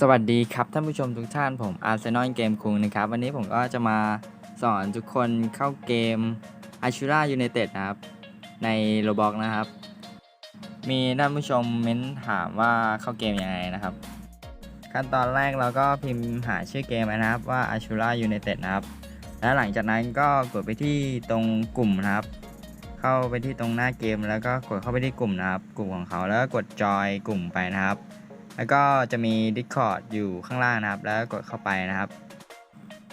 สวัสดีครับท่านผู้ชมทุกท่านผมอาร์เซนอลเกมคุงนะครับ วันนี้ผมก็จะมาสอนทุกคนเข้าเกม a ชูรายู i นเต็ดนะครับ ในโรบอกนะครับ มีท่านผู้ชมเม้นถามว่าเข้าเกมยังไงนะครับ ขั้นตอนแรกเราก็พิมพ์หาชื่อเกมนะครับว่า a ชูรายู i นเต็ดนะครับ แล้วหลังจากนั้นก็กดไปที่ตรงกลุ่มนะครับ เข้าไปที่ตรงหน้าเกม แล้วก็กดเข้าไปที่กลุ่มนะครับ กลุ่มของเขาแล้วก็กดจอยกลุ่มไปนะครับ แล้วก็จะมี Discord อยู่ข้างล่างนะครับ แล้วกดเข้าไปนะครับ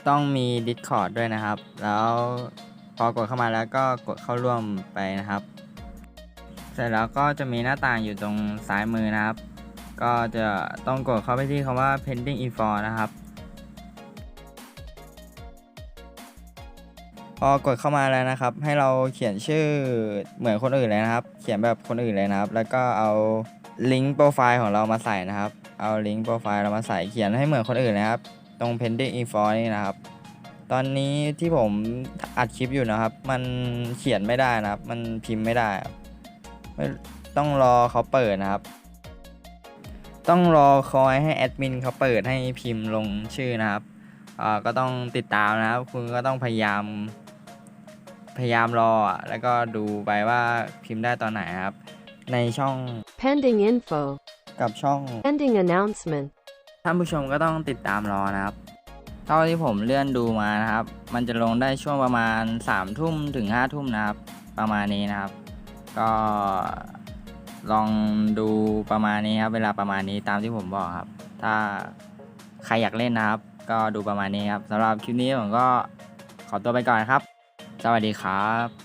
ต้องมี Discord ด้วยนะครับ แล้วพอกดเข้ามาแล้วก็กดเข้าร่วมไปนะครับ เสร็จแล้วก็จะมีหน้าต่างอยู่ตรงซ้ายมือนะครับ ก็จะต้องกดเข้าไปที่คำว่า pending info นะครับ พอกดเข้ามาแล้วนะครับ ให้เราเขียนชื่อเหมือนคนอื่นเลยนะครับ เขียนแบบคนอื่นเลยนะครับ แล้วก็เอาลิงก์โปรไฟล์ของเรามาใส่นะครับ เอาลิงก์โปรไฟล์เรามาใส่เขียนให้เหมือนคนอื่นนะครับ ตรง pending info นี่นะครับ ตอนนี้ที่ผมอัดคลิปอยู่นะครับ มันเขียนไม่ได้นะครับ มันพิมพ์ไม่ได้ไม่ต้องรอเขาเปิดนะครับ ต้องรอคอยให้แอดมินเขาเปิดให้พิมพ์ลงชื่อนะครับก็ต้องติดตามนะครับ คุณก็ต้องพยายาม พยายามรออะแล้วก็ดูไปว่าพิมพ์ได้ตอนไหนครับ ในช่อง Pending info. กับช่อง Pending announcement. ท่านผู้ชมก็ต้องติดตามรอนะครับ เท่าที่ผมเลื่อนดูมานะครับ มันจะลงได้ช่วงประมาณ3ามทุ่มถึง5้าทุ่มนะครับ ประมาณนี้นะครับ ก็ลองดูประมาณนี้ครับ เวลาประมาณนี้ตามที่ผมบอกครับ ถ้าใครอยากเล่นนะครับ ก็ดูประมาณนี้ครับสำหรับคลิปนี้ผมก็ขอตัวไปก่อนครับ สวัสดีครับ